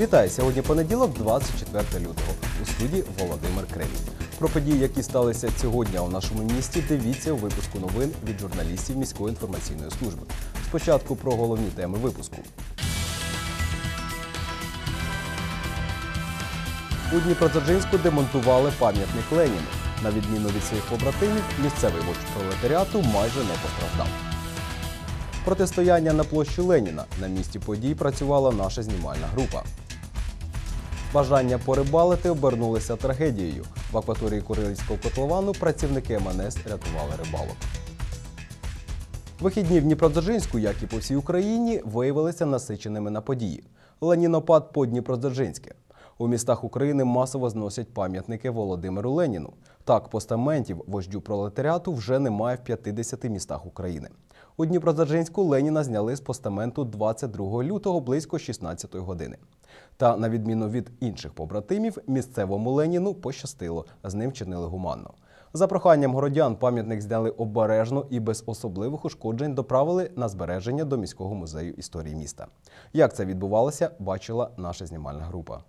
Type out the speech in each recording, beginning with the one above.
Вітаю! Сьогодні понеділок, 24 лютого. У студії Володимир Кремінь. Про події, які сталися цього дня у нашому місті, дивіться у випуску новин від журналістів міської інформаційної служби. Спочатку про головні теми випуску. У Дніпродзержинську демонтували пам'ятник Леніну. На відміну від своїх побратимів, місцевий вождь пролетаріату майже не постраждав. Протистояння на площі Леніна. На місці подій працювала наша знімальна група. Бажання порибалити обернулися трагедією. В акваторії Курильського котловану працівники МНС рятували рибалок. Вихідні в Дніпродзержинську, як і по всій Україні, виявилися насиченими на події. Ленінопад по Дніпродзержинське. У містах України масово зносять пам'ятники Володимиру Леніну. Так, постаментів вождю пролетаріату вже немає в 50 містах України. У Дніпродзержинську Леніна зняли з постаменту 22 лютого близько 16 години. Та, на відміну від інших побратимів, місцевому Леніну пощастило, з ним чинили гуманно. За проханням городян пам'ятник зняли обережно і без особливих ушкоджень доправили на збереження до міського музею історії міста. Як це відбувалося, бачила наша знімальна група.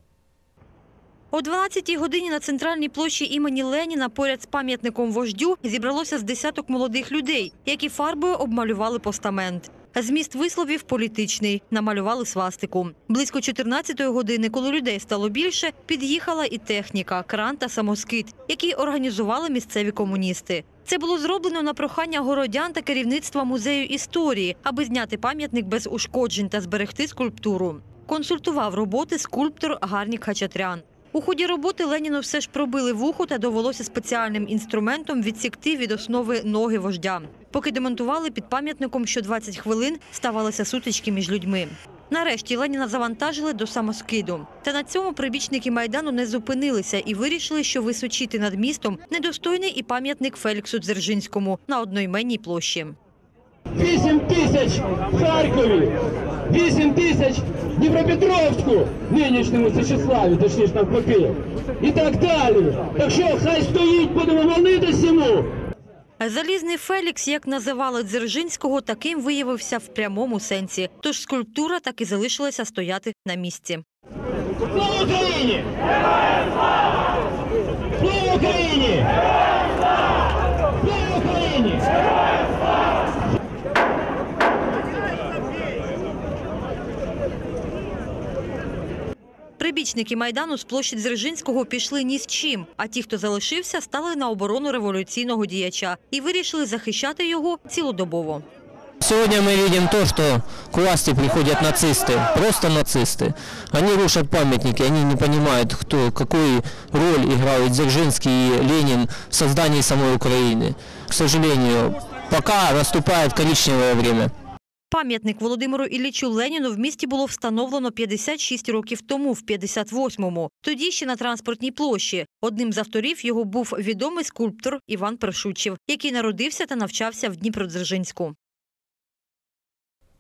О 12-й годині на центральній площі імені Леніна поряд з пам'ятником вождю зібралося з десяток молодих людей, які фарбою обмалювали постамент. Зміст висловів політичний, намалювали свастику. Близько 14-ї години, коли людей стало більше, під'їхала і техніка, кран та самоскид, які організували місцеві комуністи. Це було зроблено на прохання городян та керівництва музею історії, аби зняти пам'ятник без ушкоджень та зберегти скульптуру. Консультував роботи скульптор Гарнік Хачатрян. У ході роботи Леніну все ж пробили вухо та довелося спеціальним інструментом відсікти від основи ноги вождя. Поки демонтували під пам'ятником, що 20 хвилин ставалися сутички між людьми. Нарешті Леніна завантажили до самоскиду. Та на цьому прибічники майдану не зупинилися і вирішили, що височити над містом недостойний і пам'ятник Феліксу Дзержинському на одноіменній площі. 8 тисяч в Харкові, 8 тисяч в Дніпропетровську, нинішньому Січеславі, точніше навпаки. І так далі. Так що хай стоїть, будемо молитись йому. Залізний Фелікс, як називали Дзержинського, таким виявився в прямому сенсі. Тож скульптура так і залишилася стояти на місці. Слава Україні! Слава Україні! Прибічники майдану з площі Дзержинського пішли ні з чим. А ті, хто залишився, стали на оборону революційного діяча і вирішили захищати його цілодобово. Сегодня мы видим то, что к власти приходят нацисты, просто нацисты. Они рушат памятники, они не понимают, кто, какую роль играют Дзержинский и Ленин в создании самой Украины. К сожалению, пока наступает коричневое время. Пам'ятник Володимиру Іллічу Леніну в місті було встановлено 56 років тому, в 58-му. Тоді ще на транспортній площі. Одним з авторів його був відомий скульптор Іван Першучів, який народився та навчався в Дніпродзержинську.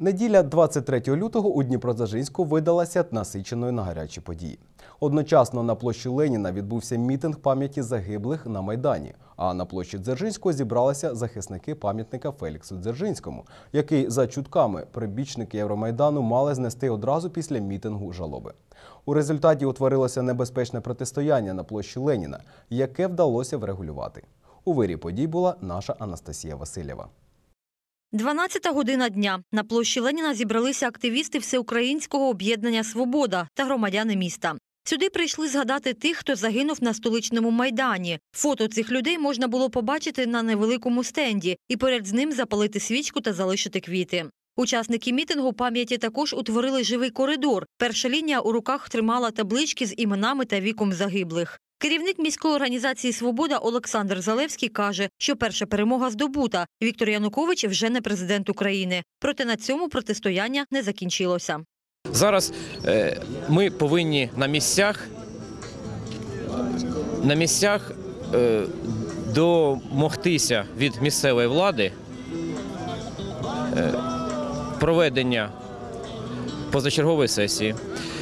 Неділя 23 лютого у Дніпродзержинську видалася насиченою на гарячі події. Одночасно на площі Леніна відбувся мітинг пам'яті загиблих на Майдані. А на площі Дзержинського зібралися захисники пам'ятника Феліксу Дзержинському, який за чутками прибічники Євромайдану мали знести одразу після мітингу жалоби. У результаті утворилося небезпечне протистояння на площі Леніна, яке вдалося врегулювати. У вирі подій була наша Анастасія Васильєва. 12 година дня. На площі Леніна зібралися активісти Всеукраїнського об'єднання Свобода та громадяни міста. Сюди прийшли згадати тих, хто загинув на столичному майдані. Фото цих людей можна було побачити на невеликому стенді і поряд з ним запалити свічку та залишити квіти. Учасники мітингу пам'яті також утворили живий коридор. Перша лінія у руках тримала таблички з іменами та віком загиблих. Керівник міської організації Свобода Олександр Залевський каже, що перша перемога здобута. Віктор Янукович вже не президент України. Проте на цьому протистояння не закінчилося. Зараз е, ми повинні на місцях, на місцях е, домогтися від місцевої влади е, проведення позачергової сесії,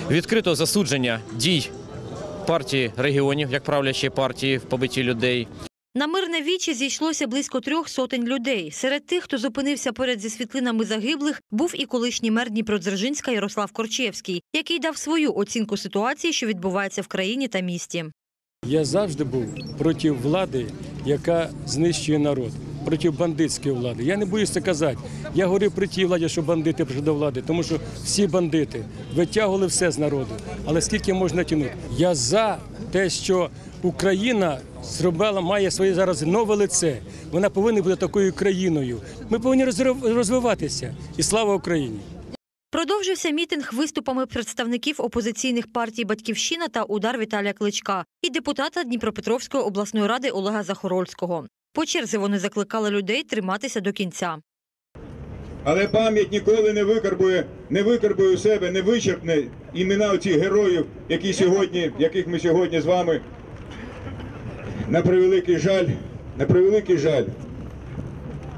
відкрито засудження дій партії регіонів як правлячої партії в побитті людей, На мирне вічі зійшлося близько трьох сотень людей. Серед тих, хто зупинився поряд зі світлинами загиблих, був і колишній мер Дніпродзержинська Ярослав Корчевський, який дав свою оцінку ситуації, що відбувається в країні та місті. Я завжди був проти влади, яка знищує народ, проти бандитської влади. Я не боюсь це казати. Я говорив при тій владі, що бандити прийшли до влади, тому що всі бандити витягували все з народу. Але скільки можна тягнути? Я за те, що Україна зробила, має своє зараз нове лице. Вона повинна бути такою країною. Ми повинні розвиватися. І слава Україні! Продовжився мітинг виступами представників опозиційних партій Батьківщина та удар Віталія Кличка і депутата Дніпропетровської обласної ради Олега Захорольського. По черзі вони закликали людей триматися до кінця. Але пам'ять ніколи не викарбує, не викарбує у себе, не вичерпне імена оцих героїв, які сьогодні, яких ми сьогодні з вами на превеликий жаль, на превеликий жаль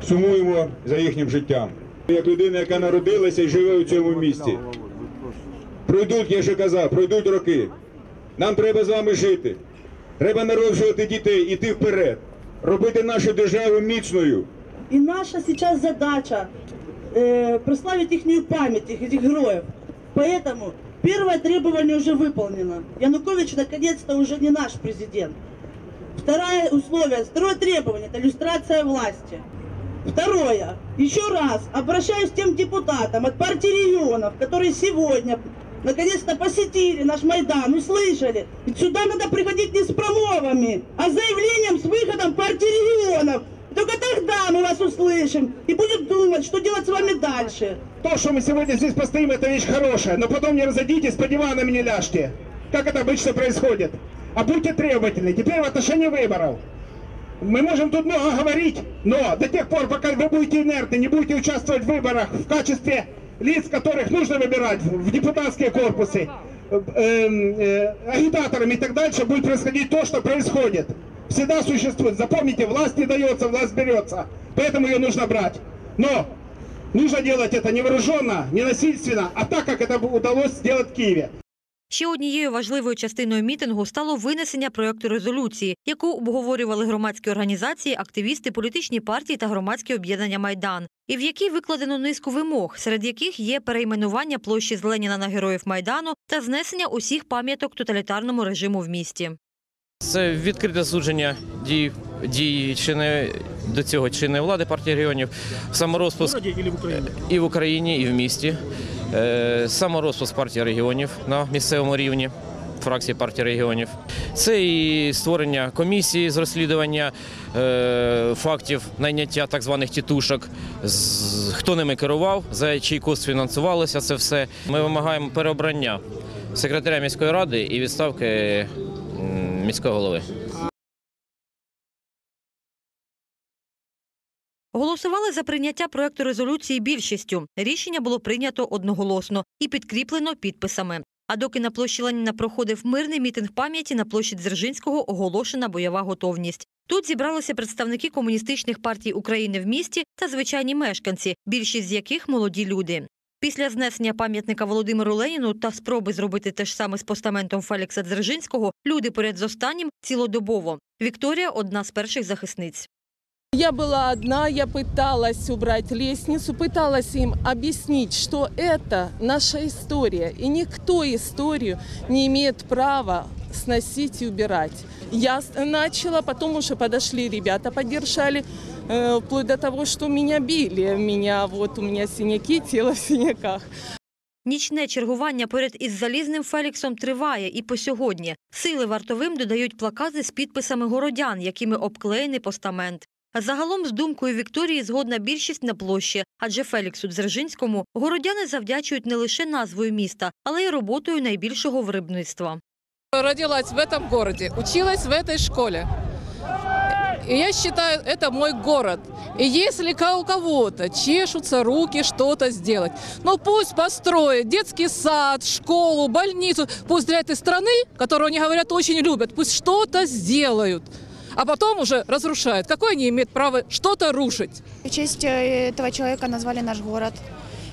сумуємо за їхнім життям. Як людина, яка народилася і живе у цьому місті. Пройдуть, я ще казав, пройдуть роки. Нам треба з вами жити. Треба народжувати дітей, іти вперед, робити нашу державу міцною. И наша сейчас задача э, прославить их память, их, этих героев. Поэтому первое требование уже выполнено. Янукович наконец-то уже не наш президент. Второе условие, второе требование – это иллюстрация власти. Второе. Еще раз обращаюсь к тем депутатам от партии регионов, которые сегодня наконец-то посетили наш Майдан, услышали. Ведь сюда надо приходить не с промовами, а с заявлением с выходом партии регионов. Только тогда мы вас услышим и будем думать, что делать с вами дальше. То, что мы сегодня здесь постоим, это вещь хорошая, но потом не разойдитесь, по диванам не ляжьте. Как это обычно происходит. А будьте требовательны. Теперь в отношении выборов. Мы можем тут много говорить, но до тех пор, пока вы будете инертны, не будете участвовать в выборах в качестве лиц, которых нужно выбирать в депутатские корпусы, э, э, агитаторами и так дальше, будет происходить то, что происходит. Всегда существует. Запомните, власть не дается, власть берется. Поэтому ее нужно брать. Но нужно делать это не вооруженно, не насильственно, а так, как это удалось сделать в Киеве. Ще однією важливою частиною мітингу стало винесення проекту резолюції, яку обговорювали громадські організації, активісти, політичні партії та громадські об'єднання Майдан, і в якій викладено низку вимог, серед яких є перейменування площі з Леніна на героїв Майдану та знесення усіх пам'яток тоталітарному режиму в місті. Це відкрите засудження дій, дій чинної, до цього чинної влади партії регіонів, саморозпуск і в Україні, і в місті, саморозпуск партії регіонів на місцевому рівні. Фракції партії регіонів це і створення комісії з розслідування е, фактів найняття так званих тітушок, з, хто ними керував, за чий кошт фінансувалося це все. Ми вимагаємо переобрання секретаря міської ради і відставки міського голови. Голосували за прийняття проекту резолюції більшістю. Рішення було прийнято одноголосно і підкріплено підписами. А доки на площі Леніна проходив мирний мітинг пам'яті, на площі Дзержинського оголошена бойова готовність. Тут зібралися представники комуністичних партій України в місті та звичайні мешканці, більшість з яких молоді люди. Після знесення пам'ятника Володимиру Леніну та спроби зробити те ж саме з постаментом Фелікса Дзержинського, люди поряд з останнім цілодобово. Вікторія одна з перших захисниць. Я была одна, я пыталась убрать лестницу, пыталась им объяснить, что это наша история, и никто историю не имеет права сносить и убирать. Я с- начала, потом уже подошли ребята, поддержали, э, вплоть до того, что меня били. Меня, вот у меня синяки, тело в синяках. Нічне чергування поряд із залізним Феліксом триває і по сьогодні. Сили вартовим додають плакати з підписами городян, якими обклеєний постамент. А загалом з думкою Вікторії згодна більшість на площі, адже Феліксу Дзержинському городяни завдячують не лише назвою міста, але й роботою найбільшого виробництва. Родилась в этом городе, училась в этой школе. И я считаю, это мой город. И если ка- у кого-то чешутся руки что-то сделать, ну пусть построят детский сад, школу, больницу, пусть для этой страны, которую они говорят очень любят, пусть что-то сделают. А потом уже разрушают. Какое они имеют право что-то рушить? В честь э, этого человека назвали наш город.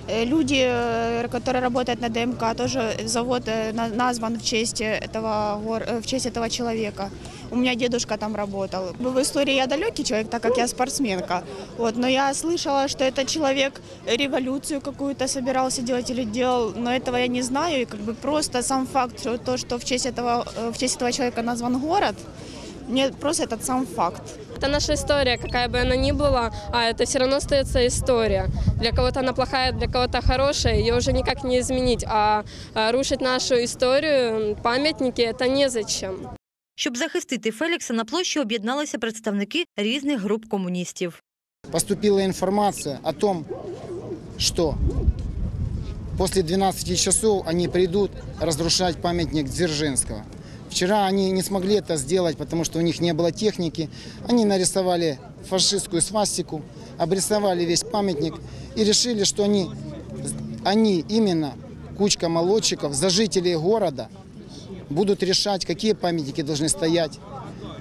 Э, Люди, э, которые работают на ДМК, тоже завод на- назван в честь этого, в честь этого человека. У меня дедушка там работал. В истории я далекий человек, так как я спортсменка. Вот, но я слышала, что этот человек революцию какую-то собирался делать или делал, но этого я не знаю. И как бы просто сам факт, что то, что в честь этого, в честь этого человека назван город, мне просто этот сам факт. Это наша история, какая бы она ни была, а это все равно остается история. Для кого-то она плохая, для кого-то хорошая, ее уже никак не изменить. А а рушить нашу историю, памятники, это незачем. Щоб захистити Фелікса, на площі об'єдналися представники різних груп комуністів. поступила информация о том, что после 12 часов они придут разрушать памятник Дзержинского. Вчера они не смогли это сделать, потому что у них не было техники. Они нарисовали фашистскую свастику, обрисовали весь памятник и решили, что они, они именно, кучка молодчиков, за жителей города, будут решать, какие памятники должны стоять,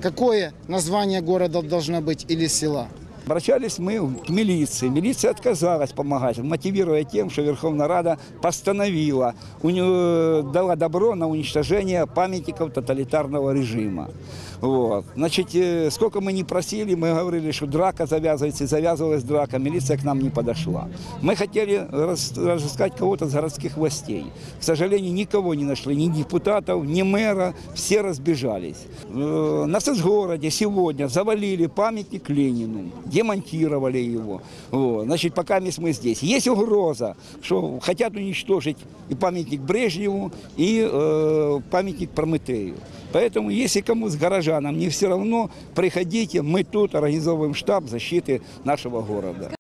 какое название города должно быть или села. Обращались мы к милиции. Милиция отказалась помогать, мотивируя тем, что Верховная Рада постановила, у нее дала добро на уничтожение памятников тоталитарного режима. Вот. Значит, э, сколько мы не просили, мы говорили, что драка завязывается, и завязывалась драка, милиция к нам не подошла. Мы хотели рас- разыскать кого-то с городских властей. К сожалению, никого не нашли, ни депутатов, ни мэра, все разбежались. Э, На соцгороде сегодня завалили памятник Ленину, демонтировали его. Вот. Значит, пока мы мы здесь. Есть угроза, что хотят уничтожить и памятник Брежневу, и э, памятник Прометею. Поэтому, если кому с горожанам не все равно, приходите, мы тут организовываем штаб защиты нашего города.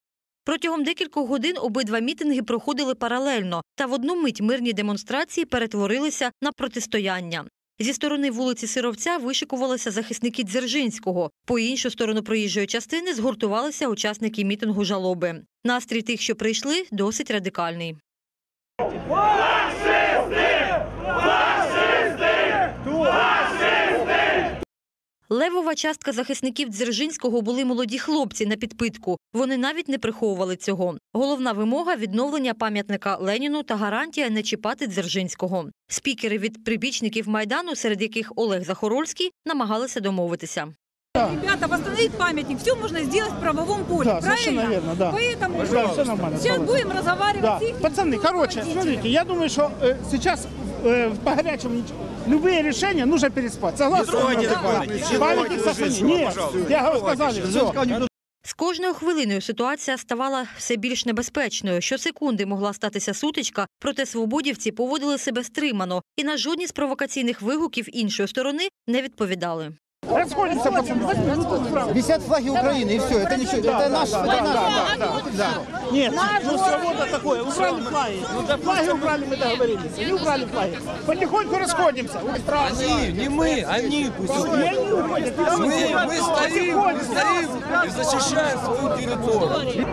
Протягом декількох годин обидва мітинги проходили паралельно, та в одну мить мирні демонстрації перетворилися на протистояння. Зі сторони вулиці Сировця вишикувалися захисники Дзержинського. По іншу сторону проїжджої частини згуртувалися учасники мітингу жалоби. Настрій тих, що прийшли, досить радикальний. Левова частка захисників Дзержинського були молоді хлопці на підпитку. Вони навіть не приховували цього. Головна вимога відновлення пам'ятника Леніну та гарантія не чіпати Дзержинського. Спікери від прибічників майдану, серед яких Олег Захорольський, намагалися домовитися. Ребята, восстановить памятник, все можно сделать в правовом поле, Да, правильно? совершенно верно, да. Поэтому Да, всё нормально, сейчас давай. будем разговаривать Да. с их Пацаны, короче, смотрите, я думаю, что э, сейчас э, по горячему нич- любые решения нужно переспать. Согласны? Не трогайте Да. памятник. Памятник сохранить. Нет, я говорю, сказали, все. З кожною хвилиною ситуація ставала все більш небезпечною. Щосекунди могла статися сутичка, проте свободівці поводили себе стримано і на жодні з провокаційних вигуків іншої сторони не відповідали. Расходимся, пацаны. Висят флаги Украины, и все. Это ничего, это наш, да, это да, наш. да, да, да. Нет, ну свобода такое. Убрали флаги. Флаги убрали, мы договорились. Не убрали флаги. Потихоньку расходимся. Они, не мы, они пусть Мы, Мы, мы стоим, мы стоим и защищаем свою территорию.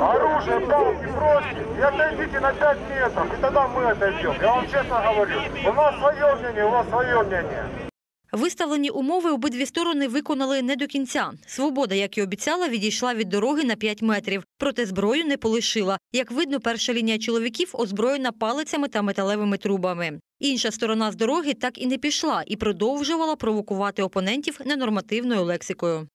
Оружие, палки, прочь и отойдите на 5 метров, и тогда мы отойдем. Я вам честно говорю. У нас свое мнение, у вас свое мнение. Виставлені умови обидві сторони виконали не до кінця. Свобода, як і обіцяла, відійшла від дороги на 5 метрів, проте зброю не полишила. Як видно, перша лінія чоловіків озброєна палицями та металевими трубами. Інша сторона з дороги так і не пішла і продовжувала провокувати опонентів ненормативною лексикою.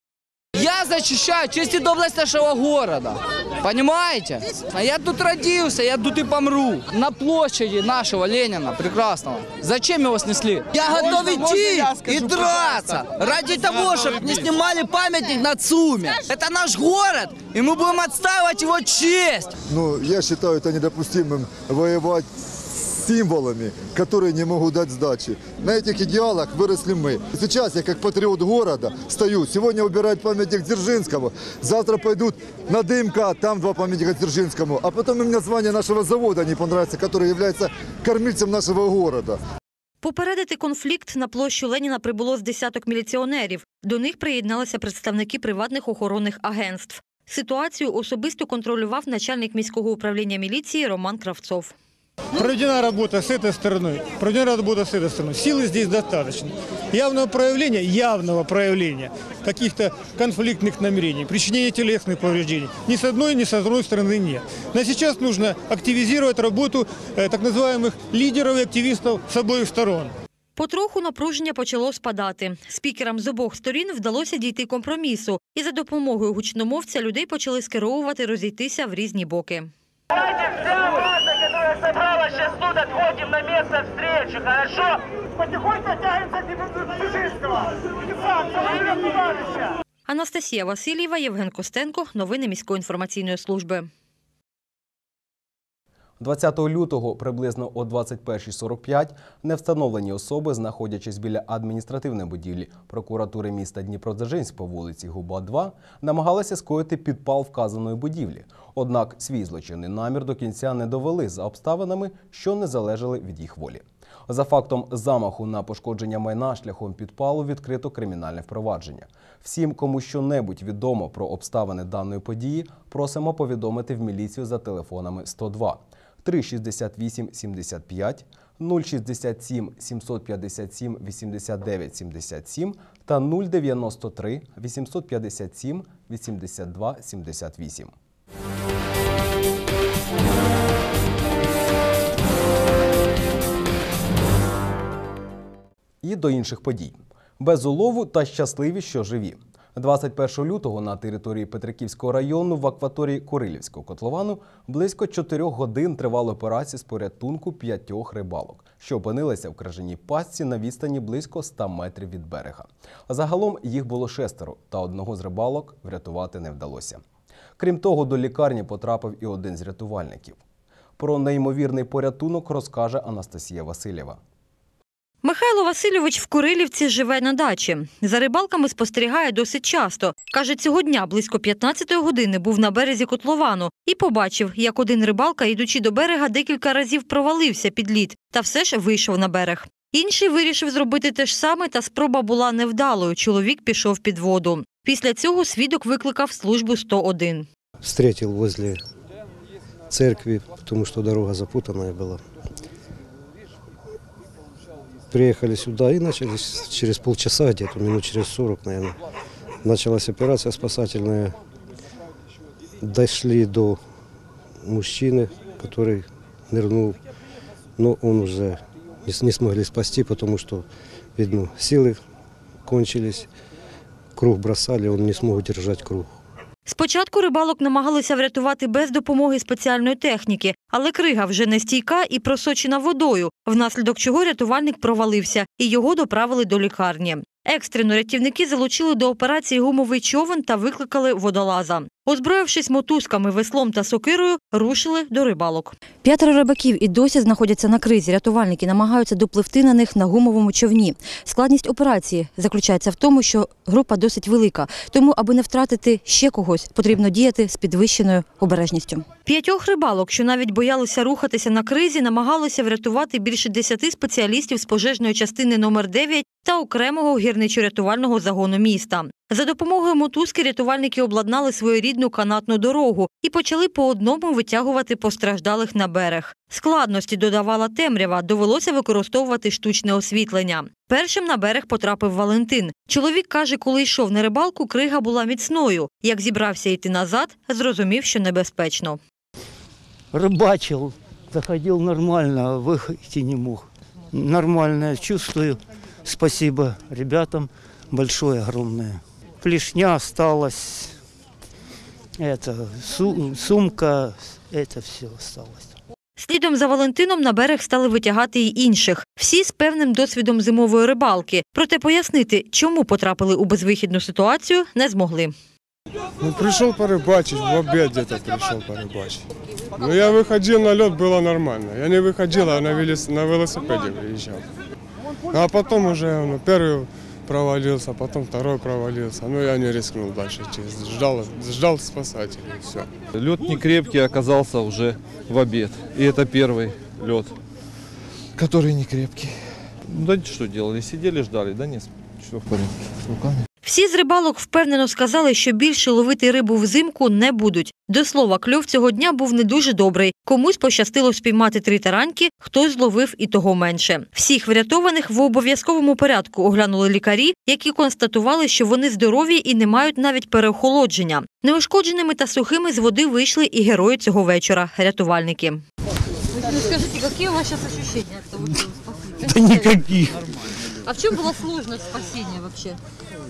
Я защищаю честь и доблесть нашего города. Понимаете? А я тут родился, я тут и помру. На площади нашего Ленина, прекрасного. Зачем его снесли? Я готов идти и драться. Ради того, чтобы не снимали памятник на ЦУМе. Это наш город, и мы будем отстаивать его честь. Ну, я считаю это недопустимым воевать с символами, которые не могут дать сдачи. На этих идеалах выросли мы. Сейчас я как патриот города стою. Сегодня убирают памятник Дзержинскому. Завтра пойдут на ДМК, там два памятника Дзержинскому. А потом им название нашего завода не понравится, который является кормильцем нашего города. Попередити конфлікт на площу Леніна прибуло з десяток міліціонерів. До них приєдналися представники приватних охоронних агентств. Ситуацію особисто контролював начальник міського управління міліції Роман Кравцов. Проведена работа с этой стороны, проведена работа с этой стороны. Силы здесь достаточно. явного проявления, явного проявления каких-то конфликтных намерений, причинения телесных повреждений ни с одной, ни с другой стороны нет. Но сейчас нужно активизировать работу э, так называемых лидеров и активистов с обоих сторон. Потроху напруження почало спадати. Спікерам з обох сторін вдалося дійти компромісу, і за допомогою гучномовця людей почали скеровувати розійтися в різні боки. Масса, сейчас тут, отходим на место встречи, хорошо? Потихоньку тянемся к Дзержинского. Анастасія Васильєва, Євген Костенко. Новини міської інформаційної служби. 20 лютого приблизно о 21.45 невстановлені особи, знаходячись біля адміністративної будівлі прокуратури міста Дніпродзержинськ по вулиці Губа 2, намагалися скоїти підпал вказаної будівлі. Однак свій злочинний намір до кінця не довели за обставинами, що не залежали від їх волі. За фактом замаху на пошкодження майна шляхом підпалу відкрито кримінальне впровадження. Всім, кому що-небудь відомо про обставини даної події, просимо повідомити в міліцію за телефонами 102 368 75, 067 757 89 77 та 093 857 82 78. І до інших подій. Без улову та щасливі, що живі. 21 лютого на території Петриківського району в акваторії Курилівського котловану близько 4 годин тривала операція з порятунку п'ятьох рибалок, що опинилися в кражаній пастці на відстані близько 100 метрів від берега. Загалом їх було шестеро, та одного з рибалок врятувати не вдалося. Крім того, до лікарні потрапив і один з рятувальників. Про неймовірний порятунок розкаже Анастасія Васильєва. Михайло Васильович в Курилівці живе на дачі. За рибалками спостерігає досить часто. Каже, цього дня близько 15-ї години був на березі котловану і побачив, як один рибалка, йдучи до берега, декілька разів провалився під лід та все ж вийшов на берег. Інший вирішив зробити те ж саме, та спроба була невдалою. Чоловік пішов під воду. Після цього свідок викликав службу 101. встретил возле церкви, потому что дорога запутанная была. Приехали сюда и начались через полчаса, где-то минут через 40, наверное, началась операция спасательная. Дошли до мужчины, который нырнул, но он уже не, не смогли спасти, потому что, видно, силы кончились, круг бросали, он не смог удержать круг. Спочатку рибалок намагалися врятувати без допомоги спеціальної техніки, але крига вже не стійка і просочена водою, внаслідок чого рятувальник провалився і його доправили до лікарні. Екстрено рятівники залучили до операції гумовий човен та викликали водолаза. Озброївшись мотузками, веслом та сокирою, рушили до рибалок. П'ятеро рибаків і досі знаходяться на кризі. Рятувальники намагаються допливти на них на гумовому човні. Складність операції заключається в тому, що група досить велика. Тому, аби не втратити ще когось, потрібно діяти з підвищеною обережністю. П'ятьох рибалок, що навіть боялися рухатися на кризі, намагалися врятувати більше десяти спеціалістів з пожежної частини номер 9 та окремого гірничо-рятувального загону міста. За допомогою мотузки рятувальники обладнали своєрідну канатну дорогу і почали по одному витягувати постраждалих на берег. Складності додавала темрява, довелося використовувати штучне освітлення. Першим на берег потрапив Валентин. Чоловік каже, коли йшов на рибалку, крига була міцною. Як зібрався йти назад, зрозумів, що небезпечно. рыбачил, заходил нормально, выйти не мог. Нормально чувствую. Спасибо ребятам большое, огромное Плешня осталась, это, су- сумка, это все осталось. Слідом за Валентином на берег стали витягати й інших. Всі з певним досвідом зимової рибалки. Проте пояснити, чому потрапили у безвихідну ситуацію, не змогли. Ну, пришел порыбачить, в обед где-то пришел порыбачить. Ну, я выходил на лед, было нормально. Я не выходил, а на, велос- на велосипеде выезжал. А потом уже ну, первый провалился, потом второй провалился. Ну, я не рискнул дальше. Ждал, ждал спасателей, все. Лед не крепкий оказался уже в обед. И это первый лед, который не крепкий. Ну, Да что делали, сидели, ждали, да нет, все в порядке с руками. Всі з рибалок впевнено сказали, що більше ловити рибу взимку не будуть. До слова, кльов цього дня був не дуже добрий. Комусь пощастило спіймати три тараньки, хтось зловив і того менше. Всіх врятованих в обов'язковому порядку оглянули лікарі, які констатували, що вони здорові і не мають навіть переохолодження. Неушкодженими та сухими з води вийшли і герої цього вечора рятувальники. Скажите, какие у вас вы спасли? Да никаких. А в чем была сложность спасения вообще?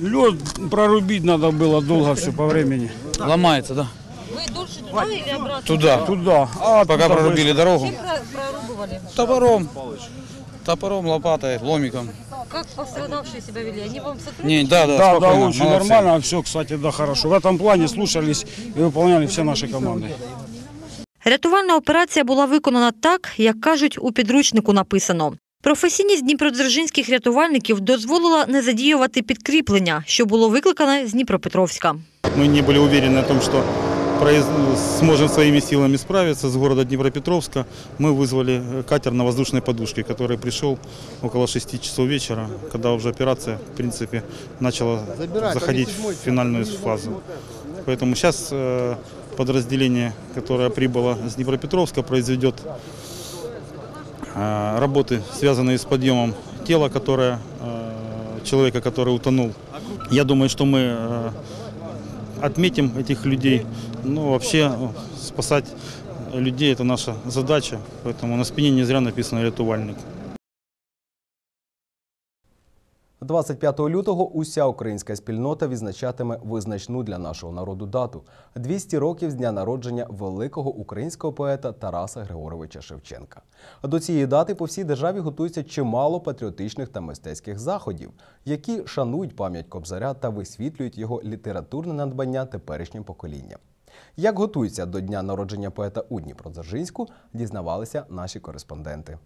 Лед прорубить надо было долго все по времени. Ломается, да? Вы дольше туда или обратно? Туда. Туда. А Пока туда прорубили быстро. дорогу. Чем про- прорубывали? Топором. Топором, лопатой, ломиком. Как пострадавшие себя вели? Они вам сотрудничали? Не, да, да, Да, да, спокойно, очень молодцы. нормально, все, кстати, да, хорошо. В этом плане слушались и выполняли все наши команды. Рятувальна операція була виконана так, як кажуть, у підручнику написано. Професійність дніпродзержинських рятувальників дозволила не задіювати підкріплення, що було викликане з Дніпропетровська. Мы не были уверены о том, что произ- сможем своими силами справиться с города Днепропетровска. Мы вызвали э, катер на воздушной подушке, который пришел около 6 часов вечера, когда уже операция, в принципе, начала заходить в финальную фазу. Поэтому сейчас э, подразделение, которое прибыло с Днепропетровска, произведет э, работы, связанные с подъемом тела, которое, э, человека, который утонул. Я думаю, что мы э, отметим этих людей. Ну, вообще, э, спасать людей – это наша задача, поэтому на спине не зря написано «рятувальник». 25 лютого уся українська спільнота відзначатиме визначну для нашого народу дату 200 років з дня народження великого українського поета Тараса Григоровича Шевченка. До цієї дати по всій державі готується чимало патріотичних та мистецьких заходів, які шанують пам'ять Кобзаря та висвітлюють його літературне надбання теперішнім поколінням. Як готуються до дня народження поета у Дніпродзержинську, дізнавалися наші кореспонденти.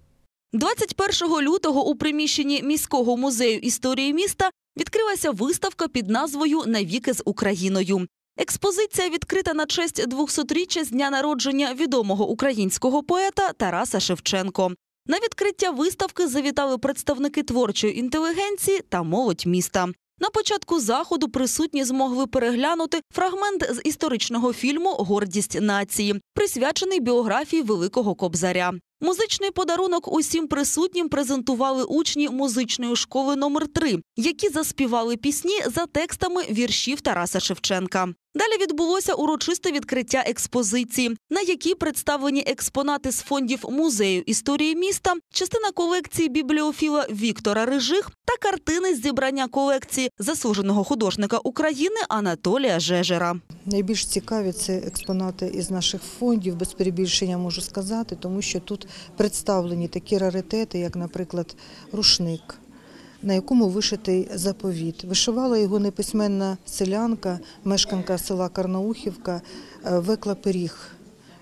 21 лютого у приміщенні міського музею історії міста відкрилася виставка під назвою Навіки з Україною. Експозиція відкрита на честь 200-річчя з дня народження відомого українського поета Тараса Шевченко. На відкриття виставки завітали представники творчої інтелігенції та молодь міста. На початку заходу присутні змогли переглянути фрагмент з історичного фільму Гордість нації, присвячений біографії великого кобзаря. Музичний подарунок усім присутнім презентували учні музичної школи номер 3 які заспівали пісні за текстами віршів Тараса Шевченка. Далі відбулося урочисте відкриття експозиції, на якій представлені експонати з фондів музею історії міста, частина колекції бібліофіла Віктора Рижих та картини з зібрання колекції заслуженого художника України Анатолія Жежера. Найбільш цікаві це експонати із наших фондів, без перебільшення можу сказати, тому що тут представлені такі раритети, як, наприклад, рушник, на якому вишитий заповіт. Вишивала його неписьменна селянка, мешканка села Карнаухівка е, Векла Пиріг.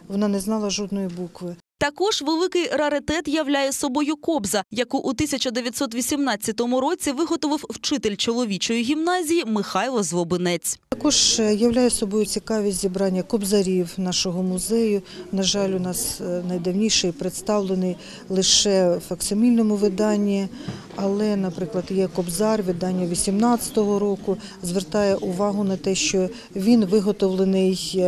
Вона не знала жодної букви. Також великий раритет являє собою кобза, яку у 1918 році виготовив вчитель чоловічої гімназії Михайло Злобинець. Також е, являє собою цікавість зібрання кобзарів нашого музею. На жаль, у нас е, найдавніший представлений лише в факсимільному виданні, але, наприклад, є кобзар видання 18-го року. Звертає увагу на те, що він виготовлений.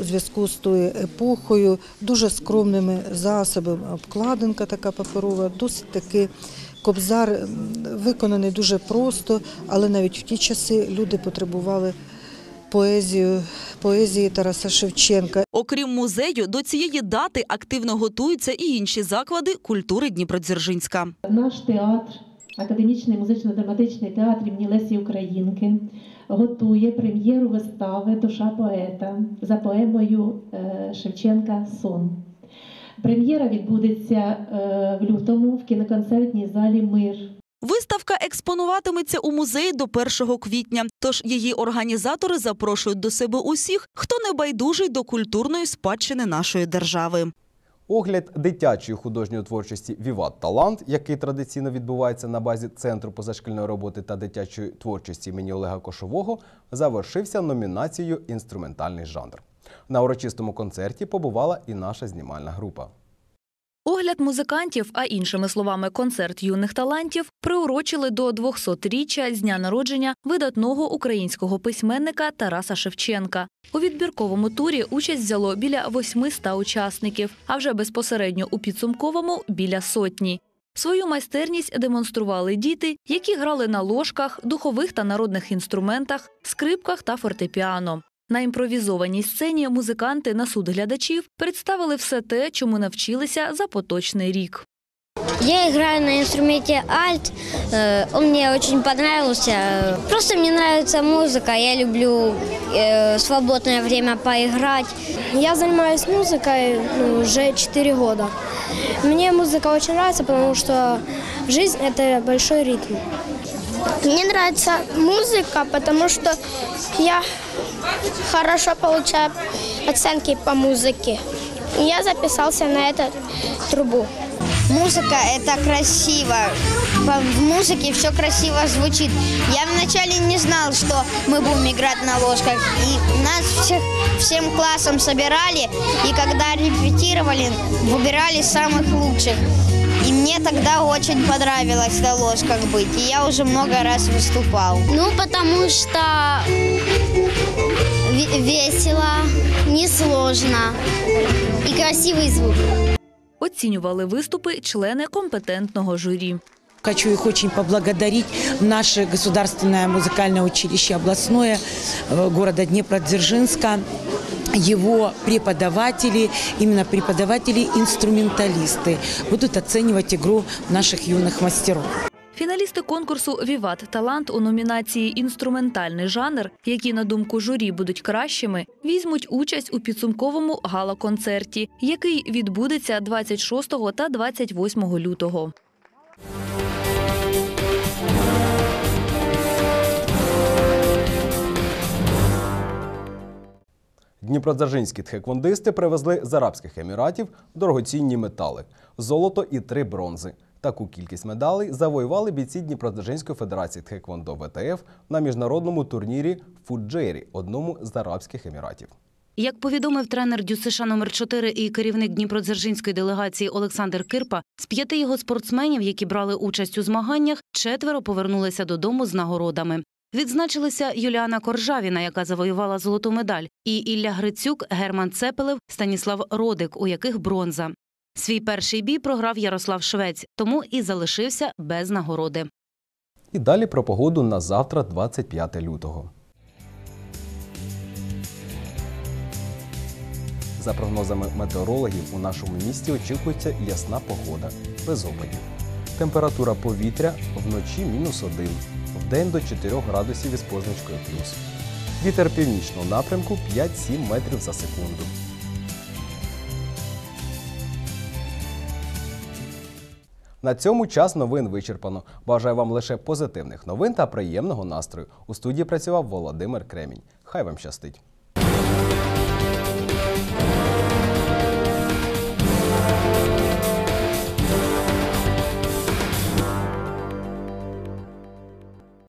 У зв'язку з тою епохою, дуже скромними засобами, обкладинка така паперова, досить таки кобзар виконаний дуже просто, але навіть в ті часи люди потребували поезію, поезії Тараса Шевченка. Окрім музею, до цієї дати активно готуються і інші заклади культури Дніпродзержинська. Наш театр, академічний музично-драматичний театр імені Лесі Українки, готує прем'єру вистави Душа поета за поемою е, Шевченка Сон. Прем'єра відбудеться е, в лютому в кіноконцертній залі Мир. Виставка експонуватиметься у музеї до 1 квітня, тож її організатори запрошують до себе усіх, хто не байдужий до культурної спадщини нашої держави. Огляд дитячої художньої творчості Віват Талант, який традиційно відбувається на базі Центру позашкільної роботи та дитячої творчості імені Олега Кошового, завершився номінацією Інструментальний жанр. На урочистому концерті побувала і наша знімальна група. Огляд музикантів, а іншими словами, концерт юних талантів, приурочили до 200-річчя з дня народження видатного українського письменника Тараса Шевченка. У відбірковому турі участь взяло біля 800 учасників, а вже безпосередньо у підсумковому біля сотні. Свою майстерність демонстрували діти, які грали на ложках, духових та народних інструментах, скрипках та фортепіано. На імпровізованій сцені музиканти на суд глядачів представили все те, чому навчилися за поточний рік. Я играю на инструменте альт. Э, Он мне очень понравился. Просто мне нравится музыка. Я люблю э, свободное время поиграть. Я занимаюсь музыкой ну, уже 4 года. Мне музыка очень нравится, потому что жизнь – это большой ритм. Мне нравится музыка, потому что я хорошо получаю оценки по музыке. Я записался на эту трубу. Музыка – это красиво. В музыке все красиво звучит. Я вначале не знал, что мы будем играть на ложках. И нас всех, всем классом собирали. И когда репетировали, выбирали самых лучших. И мне тогда очень понравилось на ложках быть. И я уже много раз выступал. Ну, потому что весело, несложно и красивый звук. Оцінювали виступи члени компетентного журі. Хочу их очень поблагодарить. Наше государственное музыкальное училище областное э, города Днепродзержинска, его преподаватели, именно преподаватели-инструменталисты будут оценивать игру наших юных мастеров. Фіналісти конкурсу Віват Талант у номінації Інструментальний жанр, які на думку журі будуть кращими, візьмуть участь у підсумковому гала-концерті, який відбудеться 26 та 28 лютого. Дніпродзержинські тхеквондисти привезли з Арабських Еміратів дорогоцінні метали золото і три бронзи. Таку кількість медалей завоювали бійці Дніпродзержинської федерації Тхеквондо ВТФ на міжнародному турнірі Фуджейрі, одному з Арабських Еміратів. Як повідомив тренер ДЮСШ номер 4 і керівник Дніпродзержинської делегації Олександр Кирпа, з п'яти його спортсменів, які брали участь у змаганнях, четверо повернулися додому з нагородами. Відзначилися Юліана Коржавіна, яка завоювала золоту медаль, і Ілля Грицюк, Герман Цепелев, Станіслав Родик, у яких бронза. Свій перший бій програв Ярослав Швець, тому і залишився без нагороди. І далі про погоду на завтра, 25 лютого. За прогнозами метеорологів, у нашому місті очікується ясна погода, без опадів. Температура повітря вночі мінус 1, вдень до 4 градусів із позначкою плюс. Вітер північного напрямку 5-7 метрів за секунду. На цьому час новин вичерпано. Бажаю вам лише позитивних новин та приємного настрою. У студії працював Володимир Кремінь. Хай вам щастить!